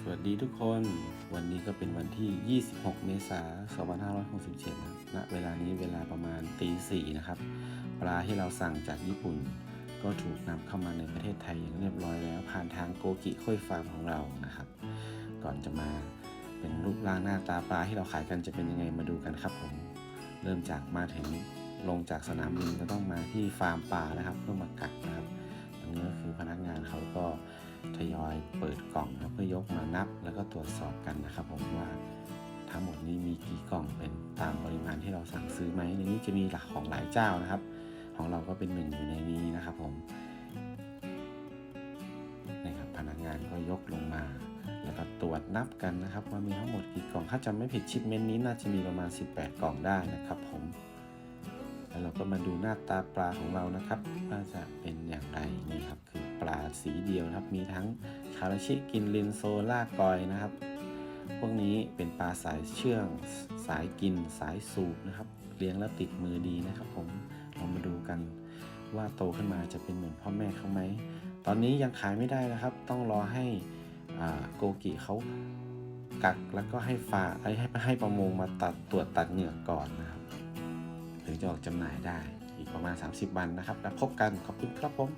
สวัสดีทุกคน วันนี้ก็เป็นวันที่ 26 เมษายน 2567นะณเวลานี้เวลาประมาณตีสี่นะครับ ปลาที่เราสั่งจากญี่ปุ่น ก็ถูกนำเข้ามาในประเทศไทยอย่างเรียบร้อยแล้ว ผ่านทางโกกิค่อยฟาร์มของเรานะครับ ก่อนจะมาเป็นรูปร่างหน้าตาปลาที่เราขายกันจะเป็นยังไงมาดูกันครับผม เริ่มจากมาถึงลงจากสนามบินก็ต้องมาที่ฟาร์มปลานะครับ เพื่อมากักนะครับตรงนี้ก็คือพนักงาน ทยอยเปิดกล่องครับเพื่อยกมานับ แล้วก็ตรวจสอบกันนะครับ ผมว่าทั้งหมดนี้มีกี่กล่องเป็นตามปริมาณที่เราสั่งซื้อไหมในนี้จะมีหลักของหลายเจ้านะครับ ของเราก็เป็นหนึ่งอยู่ในนี้นะครับ ผมนี่ครับพนักงานก็ยกลงมาแล้วก็ตรวจนับกันนะครับ ว่ามีทั้งหมดกี่กล่องถ้าจำไม่ผิดชิปเมนต์นี้น่าจะมีประมาณ 18 กล่องได้นะครับ ผม ก็มาดูหน้าตาปลาของเรานะครับว่าจะเป็นอย่างไรนี่ครับคือปลาสีเดียวนะครับ มีทั้งคาราชิกินลินโซล่ากอยนะครับ พวกนี้เป็นปลาสายเชื่อง สายกินสายสูบนะครับ เลี้ยงแล้วติดมือดีนะครับ ผมเรามาดูกันว่าโตขึ้นมาจะเป็นเหมือนพ่อแม่เขาไหมตอนนี้ยังขายไม่ได้นะครับ ต้องรอให้โกกิเขากักแล้วก็ให้ฟาให้ให้ให้ประมงมาตัดตรวจตัดเหงือกก่อนนะครับ จะออกจำหน่ายได้อีกประมาณ 30 วันนะครับ แล้วพบกันขอบคุณครับผม